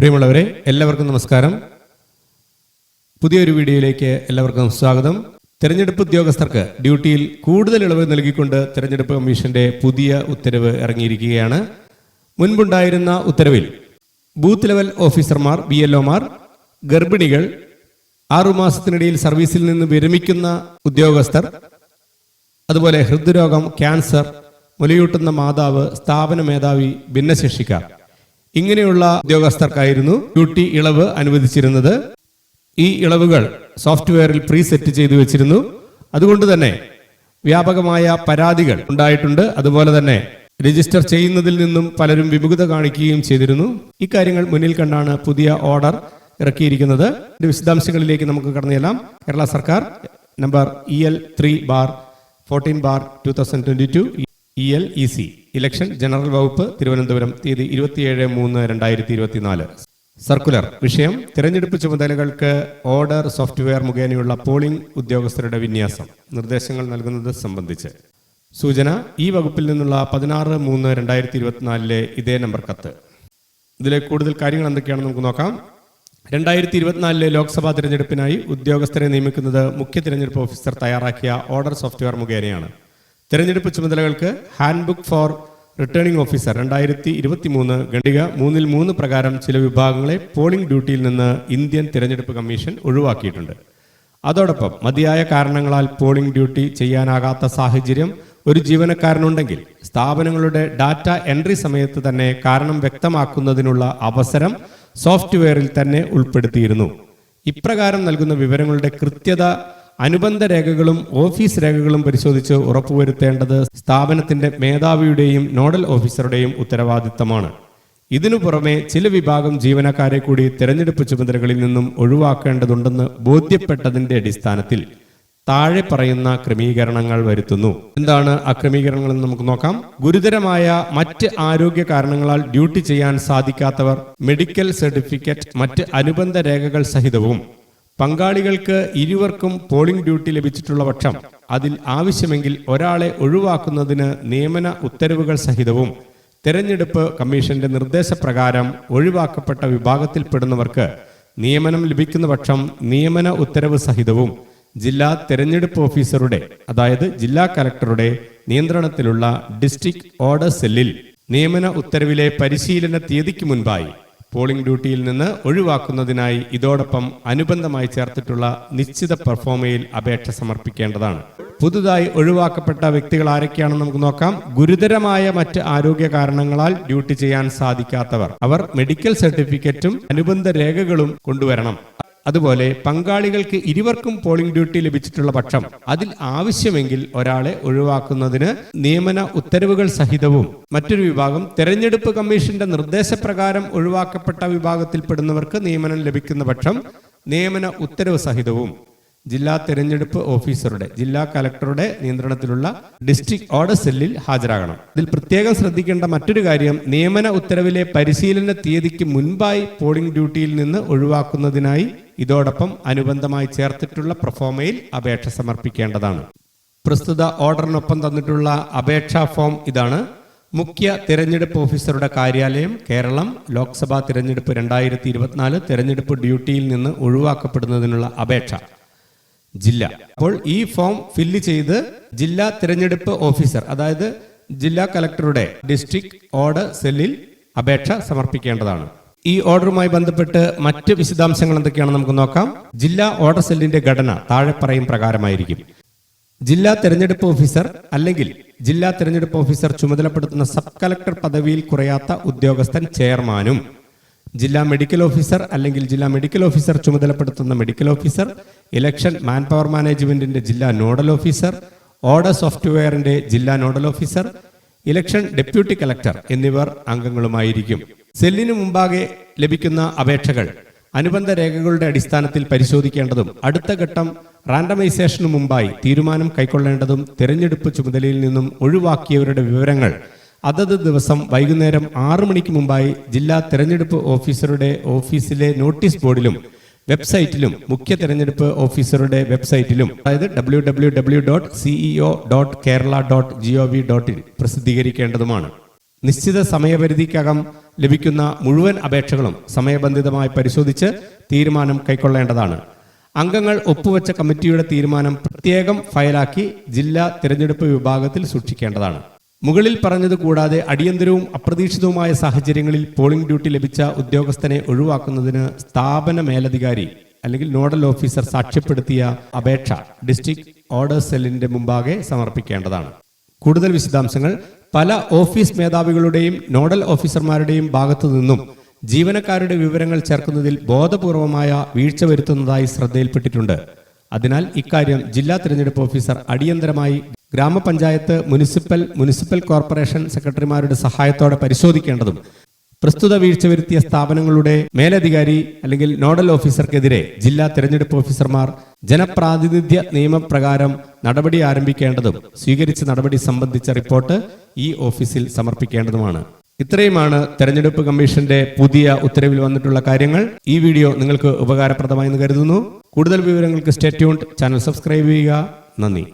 പ്രിയമുള്ളവരെ എല്ലാവർക്കും നമസ്കാരം. പുതിയൊരു വീഡിയോയിലേക്ക് എല്ലാവർക്കും സ്വാഗതം. തെരഞ്ഞെടുപ്പ് ഉദ്യോഗസ്ഥർക്ക് ഡ്യൂട്ടിയിൽ കൂടുതൽ ഇളവ് നൽകിക്കൊണ്ട് തെരഞ്ഞെടുപ്പ് കമ്മീഷന്റെ പുതിയ ഉത്തരവ് ഇറങ്ങിയിരിക്കുകയാണ്. മുൻപുണ്ടായിരുന്ന ഉത്തരവിൽ ബൂത്ത് ലെവൽ ഓഫീസർമാർ ബി ഗർഭിണികൾ ഗർഭിണികൾ ആറുമാസത്തിനിടയിൽ സർവീസിൽ നിന്ന് വിരമിക്കുന്ന ഉദ്യോഗസ്ഥർ അതുപോലെ ഹൃദ്രോഗം ക്യാൻസർ മുലയൂട്ടുന്ന മാതാവ് സ്ഥാപന മേധാവി ഭിന്നശേഷിക്കാർ. ഇങ്ങനെയുള്ള ഉദ്യോഗസ്ഥർക്കായിരുന്നു ഡ്യൂട്ടി ഇളവ് അനുവദിച്ചിരുന്നത്. ഈ ഇളവുകൾ സോഫ്റ്റ്വെയറിൽ പ്രീസെറ്റ് ചെയ്തു വെച്ചിരുന്നു. അതുകൊണ്ട് തന്നെ വ്യാപകമായ പരാതികൾ ഉണ്ടായിട്ടുണ്ട്. അതുപോലെ തന്നെ രജിസ്റ്റർ ചെയ്യുന്നതിൽ നിന്നും പലരും വിമുഖത കാണിക്കുകയും ചെയ്തിരുന്നു. ഇക്കാര്യങ്ങൾ മുന്നിൽ കണ്ടാണ് പുതിയ ഓർഡർ ഇറക്കിയിരിക്കുന്നത്. വിശദാംശങ്ങളിലേക്ക് നമുക്ക് കടന്നു ചെല്ലാം. കേരള സർക്കാർ number E L three bar fourteen bar two thousand twenty two E L E C election general വകുപ്പ് തിരുവനന്തപുരം തീയതി ഇരുപത്തിയേഴ് മൂന്ന് രണ്ടായിരത്തി ഇരുപത്തിനാല്. സർക്കുലർ വിഷയം തിരഞ്ഞെടുപ്പ് ചുമതലകൾക്ക് ഓർഡർ സോഫ്റ്റ്വെയർ മുഖേനയുള്ള പോളിംഗ് ഉദ്യോഗസ്ഥരുടെ വിന്യാസം. നിർദ്ദേശങ്ങൾ നൽകുന്നത് സംബന്ധിച്ച്. സൂചന ഈ വകുപ്പിൽ നിന്നുള്ള പതിനാറ് മൂന്ന് രണ്ടായിരത്തി ഇരുപത്തിനാലിലെ ഇതേ നമ്പർ കത്ത്. ഇതിലെ കൂടുതൽ കാര്യങ്ങൾ എന്തൊക്കെയാണെന്ന് നമുക്ക് നോക്കാം. രണ്ടായിരത്തി ഇരുപത്തിനാലിലെ ലോക്സഭാ തിരഞ്ഞെടുപ്പിനായി ഉദ്യോഗസ്ഥരെ നിയമിക്കുന്നത് മുഖ്യ തിരഞ്ഞെടുപ്പ് ഓഫീസർ തയ്യാറാക്കിയ ഓർഡർ സോഫ്റ്റ്വെയർ മുഖേനയാണ്. തിരഞ്ഞെടുപ്പ് ചുമതലകൾക്ക് hand book for returning officer രണ്ടായിരത്തി ഇരുപത്തി മൂന്ന് ഖണ്ഡിക മൂന്നിൽ മൂന്ന് പ്രകാരം ചില വിഭാഗങ്ങളെ പോളിംഗ് ഡ്യൂട്ടിയിൽ നിന്ന് ഇന്ത്യൻ തിരഞ്ഞെടുപ്പ് കമ്മീഷൻ ഒഴിവാക്കിയിട്ടുണ്ട്. അതോടൊപ്പം മതിയായ കാരണങ്ങളാൽ പോളിംഗ് ഡ്യൂട്ടി ചെയ്യാനാകാത്ത സാഹചര്യം ഒരു ജീവനക്കാരനുണ്ടെങ്കിൽ സ്ഥാപനങ്ങളുടെ ഡാറ്റ എൻട്രി സമയത്ത് തന്നെ കാരണം വ്യക്തമാക്കുന്നതിനുള്ള അവസരം സോഫ്റ്റ്വെയറിൽ തന്നെ ഉൾപ്പെടുത്തിയിരുന്നു. ഇപ്രകാരം നൽകുന്ന വിവരങ്ങളുടെ കൃത്യത അനുബന്ധ രേഖകളും ഓഫീസ് രേഖകളും പരിശോധിച്ച് ഉറപ്പുവരുത്തേണ്ടത് സ്ഥാപനത്തിന്റെ മേധാവിയുടെയും നോഡൽ ഓഫീസറുടെയും ഉത്തരവാദിത്തമാണ്. ഇതിനു പുറമെ ചില വിഭാഗം ജീവനക്കാരെ കൂടി തെരഞ്ഞെടുപ്പ് ചുമതലകളിൽ നിന്നും ഒഴിവാക്കേണ്ടതുണ്ടെന്ന് ബോധ്യപ്പെട്ടതിന്റെ അടിസ്ഥാനത്തിൽ താഴെ പറയുന്ന ക്രമീകരണങ്ങൾ വരുത്തുന്നു. എന്താണ് ആ ക്രമീകരണങ്ങൾ എന്ന് നമുക്ക് നോക്കാം. ഗുരുതരമായ മറ്റ് ആരോഗ്യ കാരണങ്ങളാൽ ഡ്യൂട്ടി ചെയ്യാൻ സാധിക്കാത്തവർ മെഡിക്കൽ സർട്ടിഫിക്കറ്റ് മറ്റ് അനുബന്ധ രേഖകൾ സഹിതവും പങ്കാളികൾക്ക് ഇരുവർക്കും പോളിംഗ് ഡ്യൂട്ടി ലഭിച്ചിട്ടുള്ള പക്ഷം അതിൽ ആവശ്യമെങ്കിൽ ഒരാളെ ഒഴിവാക്കുന്നതിന് നിയമന ഉത്തരവുകൾ സഹിതവും തെരഞ്ഞെടുപ്പ് കമ്മീഷന്റെ നിർദ്ദേശപ്രകാരം ഒഴിവാക്കപ്പെട്ട വിഭാഗത്തിൽപ്പെടുന്നവർക്ക് നിയമനം ലഭിക്കുന്ന പക്ഷം നിയമന ഉത്തരവ് സഹിതവും ജില്ലാ തെരഞ്ഞെടുപ്പ് ഓഫീസറുടെ അതായത് ജില്ലാ കലക്ടറുടെ നിയന്ത്രണത്തിലുള്ള ഡിസ്ട്രിക്ട് ഓർഡർ സെല്ലിൽ നിയമന ഉത്തരവിലെ പരിശീലന തീയതിക്ക് മുൻപായി പോളിംഗ് ഡ്യൂട്ടിയിൽ നിന്ന് ഒഴിവാക്കുന്നതിനായി ഇതോടൊപ്പം അനുബന്ധമായി ചേർത്തിട്ടുള്ള നിശ്ചിത പെർഫോമയിൽ അപേക്ഷ സമർപ്പിക്കേണ്ടതാണ്. പുതുതായി ഒഴിവാക്കപ്പെട്ട വ്യക്തികൾ ആരൊക്കെയാണെന്ന് നമുക്ക് നോക്കാം. ഗുരുതരമായ മറ്റ് ആരോഗ്യ കാരണങ്ങളാൽ ഡ്യൂട്ടി ചെയ്യാൻ സാധിക്കാത്തവർ. അവർ മെഡിക്കൽ സർട്ടിഫിക്കറ്റും അനുബന്ധ രേഖകളും കൊണ്ടുവരണം. അതുപോലെ പങ്കാളികൾക്ക് ഇരുവർക്കും പോളിംഗ് ഡ്യൂട്ടി ലഭിച്ചിട്ടുള്ള പക്ഷം അതിൽ ആവശ്യമെങ്കിൽ ഒരാളെ ഒഴിവാക്കുന്നതിന് നിയമന ഉത്തരവുകൾ സഹിതവും മറ്റൊരു വിഭാഗം തെരഞ്ഞെടുപ്പ് കമ്മീഷന്റെ നിർദ്ദേശപ്രകാരം ഒഴിവാക്കപ്പെട്ട വിഭാഗത്തിൽപ്പെടുന്നവർക്ക് നിയമനം ലഭിക്കുന്ന പക്ഷം നിയമന ഉത്തരവ് സഹിതവും ജില്ലാ തെരഞ്ഞെടുപ്പ് ഓഫീസറുടെ ജില്ലാ കലക്ടറുടെ നിയന്ത്രണത്തിലുള്ള ഡിസ്ട്രിക്ട് ഓർഡർ സെല്ലിൽ ഹാജരാകണം. ഇതിൽ പ്രത്യേകം ശ്രദ്ധിക്കേണ്ട മറ്റൊരു കാര്യം നിയമന ഉത്തരവിലെ പരിശീലന തീയതിക്ക് മുൻപായി പോളിംഗ് ഡ്യൂട്ടിയിൽ നിന്ന് ഒഴിവാക്കുന്നതിനായി ഇതോടൊപ്പം അനുബന്ധമായി ചേർത്തിട്ടുള്ള പ്രൊഫോമയിൽ അപേക്ഷ സമർപ്പിക്കേണ്ടതാണ്. പ്രസ്തുത ഓർഡറിനൊപ്പം തന്നിട്ടുള്ള അപേക്ഷാ ഫോം ഇതാണ്. മുഖ്യ തിരഞ്ഞെടുപ്പ് ഓഫീസറുടെ കാര്യാലയം കേരളം ലോക്സഭാ തിരഞ്ഞെടുപ്പ് രണ്ടായിരത്തി ഇരുപത്തിനാല് തിരഞ്ഞെടുപ്പ് ഡ്യൂട്ടിയിൽ നിന്ന് ഒഴിവാക്കപ്പെടുന്നതിനുള്ള അപേക്ഷ. ജില്ല. അപ്പോൾ ഈ ഫോം ഫില്ല് ചെയ്ത് ജില്ലാ തിരഞ്ഞെടുപ്പ് ഓഫീസർ അതായത് ജില്ലാ കലക്ടറുടെ ഡിസ്ട്രിക്ട് ഓർഡർ സെല്ലിൽ അപേക്ഷ സമർപ്പിക്കേണ്ടതാണ്. ഈ ഓർഡറുമായി ബന്ധപ്പെട്ട് മറ്റ് വിശദാംശങ്ങൾ എന്തൊക്കെയാണ് നമുക്ക് നോക്കാം. ജില്ലാ ഓർഡർ സെല്ലിന്റെ ഘടന താഴെ പറയും പ്രകാരമായിരിക്കും. ജില്ലാ തെരഞ്ഞെടുപ്പ് ഓഫീസർ അല്ലെങ്കിൽ ജില്ലാ തെരഞ്ഞെടുപ്പ് ഓഫീസർ ചുമതലപ്പെടുത്തുന്ന സബ് കളക്ടർ പദവിയിൽ കുറയാത്ത ഉദ്യോഗസ്ഥൻ ചെയർമാനും. ജില്ലാ മെഡിക്കൽ ഓഫീസർ അല്ലെങ്കിൽ ജില്ലാ medical officer ചുമതലപ്പെടുത്തുന്ന medical officer election man power മാനേജ്മെന്റിന്റെ ജില്ലാ നോഡൽ ഓഫീസർ ഓർഡർ സോഫ്റ്റ്വെയറിന്റെ ജില്ലാ nodal officer election deputy collector എന്നിവർ അംഗങ്ങളുമായിരിക്കും. സെല്ലിനു മുമ്പാകെ ലഭിക്കുന്ന അപേക്ഷകൾ അനുബന്ധ രേഖകളുടെ അടിസ്ഥാനത്തിൽ പരിശോധിക്കേണ്ടതും അടുത്ത ഘട്ടം റാൻഡമൈസേഷനു മുമ്പായി തീരുമാനം കൈക്കൊള്ളേണ്ടതും തിരഞ്ഞെടുപ്പ് ചുമതലയിൽ നിന്നും ഒഴിവാക്കിയവരുടെ വിവരങ്ങൾ. അതത് ദിവസം വൈകുന്നേരം ആറു മണിക്ക് മുമ്പായി ജില്ലാ തെരഞ്ഞെടുപ്പ് ഓഫീസറുടെ ഓഫീസിലെ നോട്ടീസ് ബോർഡിലും വെബ്സൈറ്റിലും മുഖ്യ തെരഞ്ഞെടുപ്പ് ഓഫീസറുടെ വെബ്സൈറ്റിലും അതായത് W W W dot CEO dot Kerala dot G O V dot in പ്രസിദ്ധീകരിക്കേണ്ടതുമാണ്. നിശ്ചിത സമയപരിധിക്കകം ലഭിക്കുന്ന മുഴുവൻ അപേക്ഷകളും സമയബന്ധിതമായി പരിശോധിച്ച് തീരുമാനം കൈക്കൊള്ളേണ്ടതാണ്. അംഗങ്ങൾ ഒപ്പുവെച്ച കമ്മിറ്റിയുടെ തീരുമാനം പ്രത്യേകം ഫയലാക്കി ജില്ലാ തിരഞ്ഞെടുപ്പ് വിഭാഗത്തിൽ സൂക്ഷിക്കേണ്ടതാണ്. മുകളിൽ പറഞ്ഞത് കൂടാതെ അടിയന്തരവും അപ്രതീക്ഷിതവുമായ സാഹചര്യങ്ങളിൽ പോളിംഗ് ഡ്യൂട്ടി ലഭിച്ച ഉദ്യോഗസ്ഥനെ ഒഴിവാക്കുന്നതിന് സ്ഥാപന മേലധികാരി അല്ലെങ്കിൽ നോഡൽ ഓഫീസർ സാക്ഷ്യപ്പെടുത്തിയ അപേക്ഷ ഡിസ്ട്രിക്ട് ഓർഡർ സെല്ലിന്റെ മുമ്പാകെ സമർപ്പിക്കേണ്ടതാണ്. കൂടുതൽ വിശദാംശങ്ങൾ പല ഓഫീസ് മേധാവികളുടെയും നോഡൽ ഓഫീസർമാരുടെയും ഭാഗത്തു നിന്നും ജീവനക്കാരുടെ വിവരങ്ങൾ ചേർക്കുന്നതിൽ ബോധപൂർവമായ വീഴ്ച വരുത്തുന്നതായി ശ്രദ്ധയിൽപ്പെട്ടിട്ടുണ്ട്. അതിനാൽ ഇക്കാര്യം ജില്ലാ തിരഞ്ഞെടുപ്പ് ഓഫീസർ അടിയന്തരമായി ഗ്രാമപഞ്ചായത്ത് മുനിസിപ്പൽ മുനിസിപ്പൽ കോർപ്പറേഷൻ സെക്രട്ടറിമാരുടെ സഹായത്തോടെ പരിശോധിക്കേണ്ടതും പ്രസ്തുത വീഴ്ച വരുത്തിയ സ്ഥാപനങ്ങളുടെ മേലധികാരി അല്ലെങ്കിൽ നോഡൽ ഓഫീസർക്കെതിരെ ജില്ലാ തെരഞ്ഞെടുപ്പ് ഓഫീസർമാർ ജനപ്രാതിനിധ്യ നിയമപ്രകാരം നടപടി ആരംഭിക്കേണ്ടതും സ്വീകരിച്ച നടപടി സംബന്ധിച്ച റിപ്പോർട്ട് ഈ ഓഫീസിൽ സമർപ്പിക്കേണ്ടതുമാണ്. ഇത്രയുമാണ് തെരഞ്ഞെടുപ്പ് കമ്മീഷന്റെ പുതിയ ഉത്തരവിൽ വന്നിട്ടുള്ള കാര്യങ്ങൾ. ഈ വീഡിയോ നിങ്ങൾക്ക് ഉപകാരപ്രദമായെന്ന് കരുതുന്നു. കൂടുതൽ വിവരങ്ങൾക്ക് സ്റ്റേ ട്യൂൺഡ് ചാനൽ സബ്സ്ക്രൈബ് ചെയ്യുക. നന്ദി.